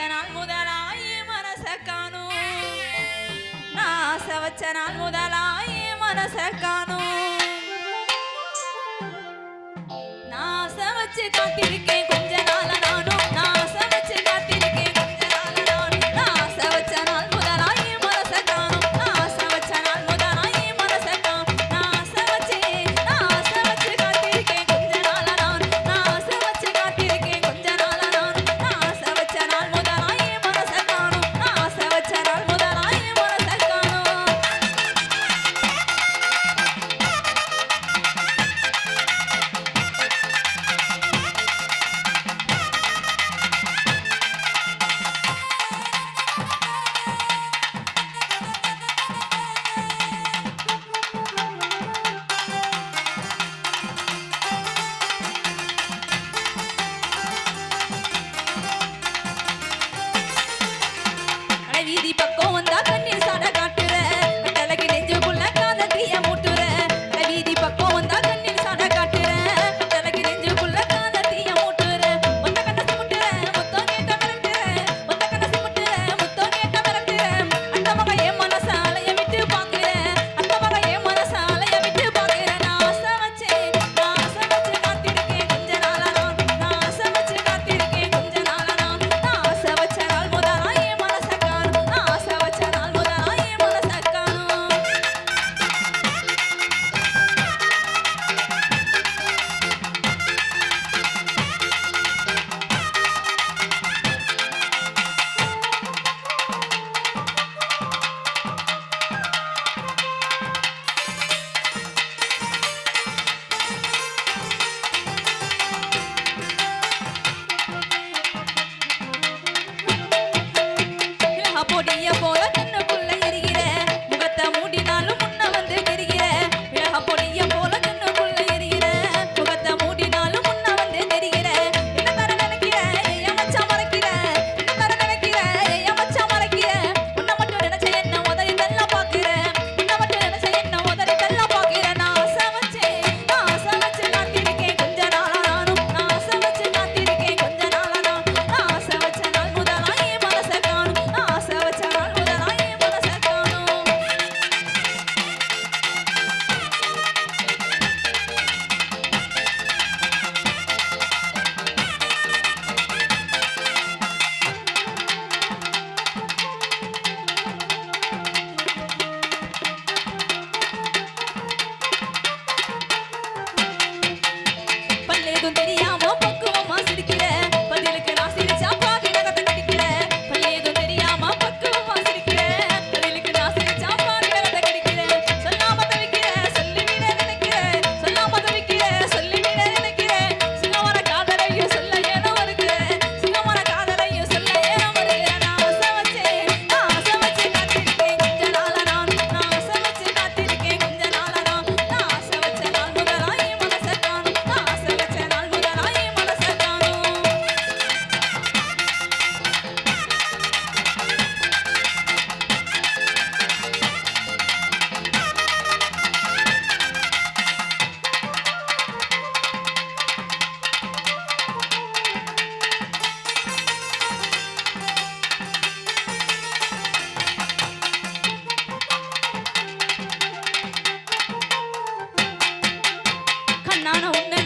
வச்சனால் முதலாயி மனச காணோ நாச வச்சனால் முதலாயி மனச காணோ நாச வச்சு காத்திருக்கேன். பக்கம் வந்தா தண்ணி நானும் உன்னை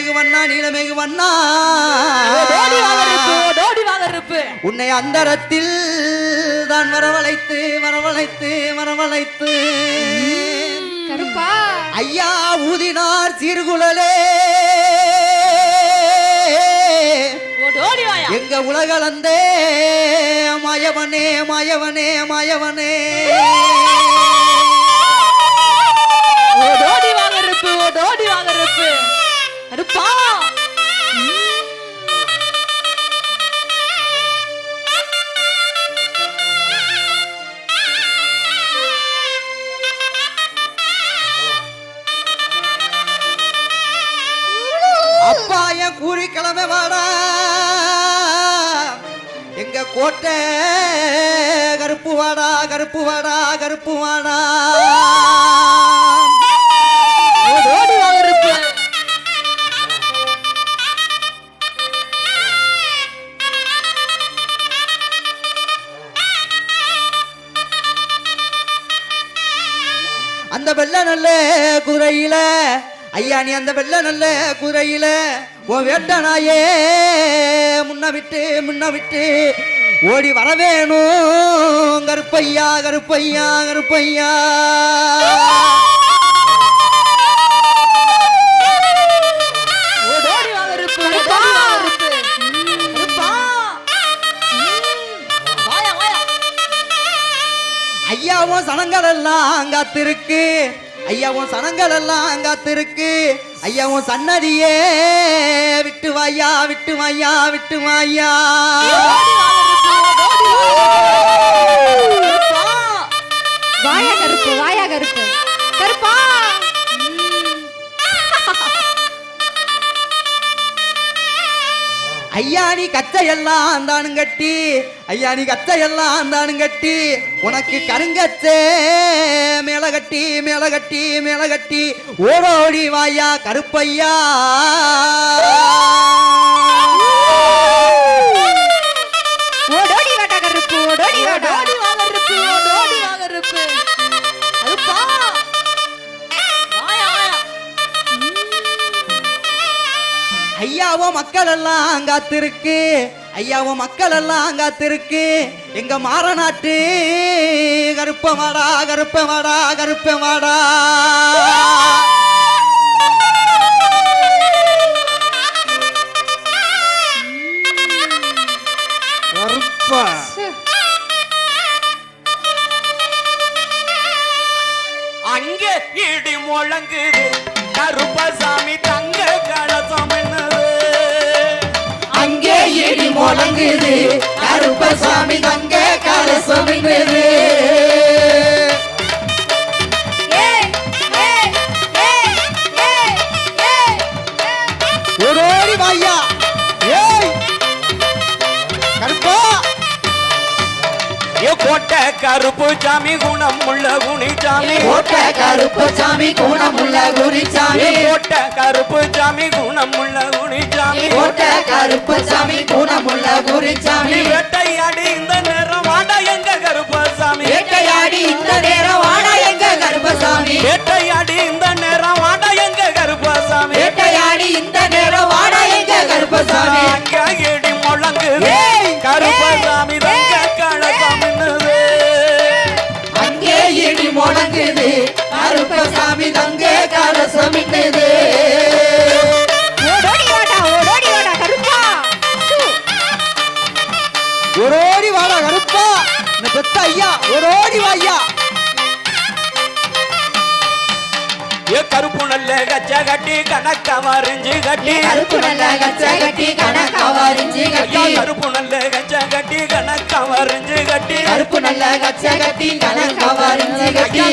நீலமெகு வண்ணா நீலமெகு வண்ணா. உன்னை அந்தரத்தில் தான் வரவழைத்து வரவழைத்து வரவழைத்து. ஐயா ஊதினார் சீர்குழலே. எங்க உலகளந்தே மாயவனே மாயவனே மாயவனே. கிழமை வாடா. எங்க கோட்டை கருப்பு வாடா கருப்பு வாடா கருப்பு வாடா. அந்த வெள்ள நல்ல குதிரையில ஐயா நீ அந்த வெள்ள நல்ல குதிரையில உன் வேட்டனாயே முன்ன விட்டு முன்ன விட்டு ஓடி வர வேணும் கருப்பையா கருப்பையா. கருப்பையா ஐயாவும் சனங்கள் எல்லாம் காத்திருக்கு. ஐயாவும் சனங்கள் எல்லாம் காத்திருக்கு. ஐயா உன் சன்னதியே விட்டு வாயா விட்டு வாயா விட்டு வாயா. வாயா கருப்பு வாயா கருப்பு. கருப்பா. ஐயா நீ கச்சையெல்லாம் தானும் கட்டி ஐயாணி நீ கச்சையெல்லாம் தானும் கட்டி உனக்கு கருங்கச்சே மேல கட்டி மேல கட்டி மேல கட்டி ஓடோடி வாயா கருப்பையா. மக்கள் எல்லாம் காத்திருக்கு. ஐயாவும் மக்கள் எல்லாம் காத்திருக்கு. எங்க மாறநாட்டு கருப்பமாடா கருப்பமாடா கருப்பமாடா. கலசம் என்னது ஏய் ஏய் ஏய். ஏய் ஏய் ஓடோடி வாயா ஏய் கருப்பா. ஏ கோட்டை கருப்பு சாமி குணம் உள்ள குனிச்சாமி கோட்டை கருப்பசாமி குணமுள்ள குருசாமி ஏ கோட்டை கருப்பு சாமி குணம் உள்ள குனிச்சாமி கோட்டை கருப்பசாமி குணமுள்ள குருசாமி நீ வேட்டையாடி முழங்குது ஏய், கருப்பசாமி கட்டி கணக்க வரைஞ்சு கட்டி. கருப்பு நல்ல கச்ச கட்டி கணக்கா வரிஞ்சு கட்டி. கருப்பு நல்ல கச்ச கட்டி கணக்க வரைஞ்சு கட்டி. கருப்பு நல்ல கச்ச கட்டி கணக்கா வரிஞ்சு கட்டி.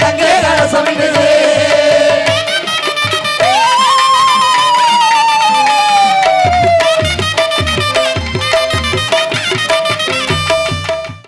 இடங்கள் அரசமைந்தது